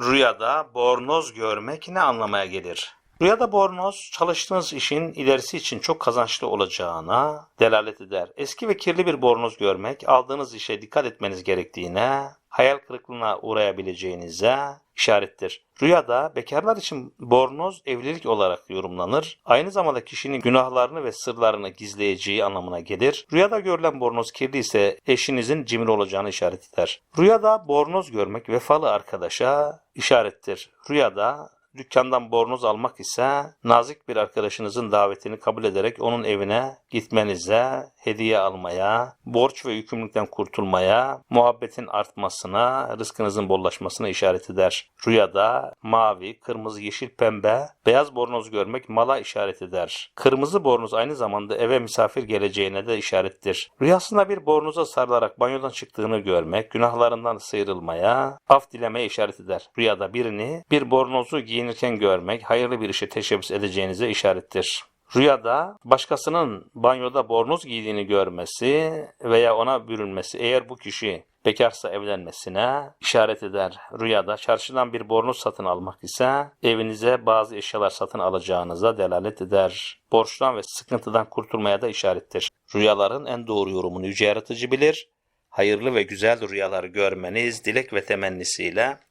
Rüyada bornoz görmek ne anlamaya gelir? Rüyada bornoz çalıştığınız işin ilerisi için çok kazançlı olacağına delalet eder. Eski ve kirli bir bornoz görmek aldığınız işe dikkat etmeniz gerektiğine, hayal kırıklığına uğrayabileceğinize işarettir. Rüyada bekarlar için bornoz evlilik olarak yorumlanır. Aynı zamanda kişinin günahlarını ve sırlarını gizleyeceği anlamına gelir. Rüyada görülen bornoz kirli ise eşinizin cimri olacağını işaret eder. Rüyada bornoz görmek vefalı arkadaşa işarettir. Rüyada dükkandan bornoz almak ise nazik bir arkadaşınızın davetini kabul ederek onun evine gitmenize, hediye almaya, borç ve yükümlülükten kurtulmaya, muhabbetin artmasına, rızkınızın bollaşmasına işaret eder. Rüyada mavi, kırmızı, yeşil, pembe, beyaz bornoz görmek mala işaret eder. Kırmızı bornoz aynı zamanda eve misafir geleceğine de işarettir. Rüyasında bir bornoza sarılarak banyodan çıktığını görmek, günahlarından sıyrılmaya, af dilemeye işaret eder. Rüyada birini bir bornozu giyinirken görmek, hayırlı bir işe teşebbüs edeceğinize işarettir. Rüyada başkasının banyoda bornoz giydiğini görmesi veya ona bürünmesi eğer bu kişi bekarsa evlenmesine işaret eder. Rüyada çarşıdan bir bornoz satın almak ise evinize bazı eşyalar satın alacağınıza delalet eder. Borçtan ve sıkıntıdan kurtulmaya da işarettir. Rüyaların en doğru yorumunu yüce yaratıcı bilir. Hayırlı ve güzel rüyalar görmeniz dilek ve temennisiyle